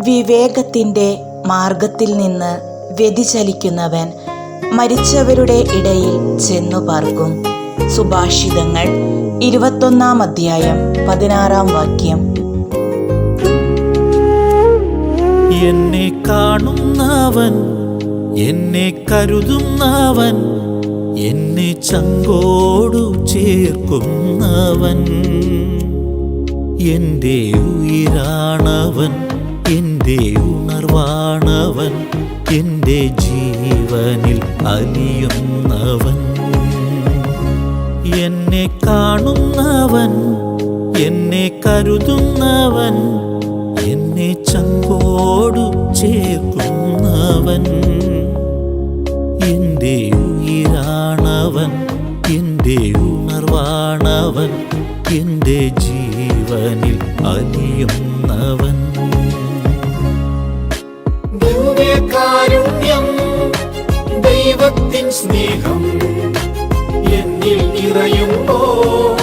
വിവേകത്തിന്റെ മാർഗത്തിൽ നിന്ന് വ്യതിചലിക്കുന്നവൻ മരിച്ചവരുടെ ഇടയിൽ ചെന്നു പാർക്കും. സുഭാഷിതങ്ങൾ ഇരുപത്തൊന്നാം അധ്യായം പതിനാറാം വാക്യം. എന്നെ കാണുന്നവൻ എന്നെ കരുതുന്നവൻ എന്നെ ചങ്കോടു ചേർക്കുന്നവൻ. എന്റെ ഉയിരാണവൻ എന്റെ ഉണർവാണവൻ എന്റെ ജീവനിൽ അലിയുന്നവൻ. എന്നെ കാണുന്നവൻ എന്നെ കരുതുന്നവൻ എന്നെ ചങ്കോടു ചേർക്കുന്നവൻ. എന്റെ ഉയിരാണവൻ എന്റെ ഉണർവാണവൻ എന്റെ ജീവനിൽ അലിയുന്നവൻ. ദൈവത്തിൻ സ്നേഹം എന്നിൽ നിറയുമ്പോൾ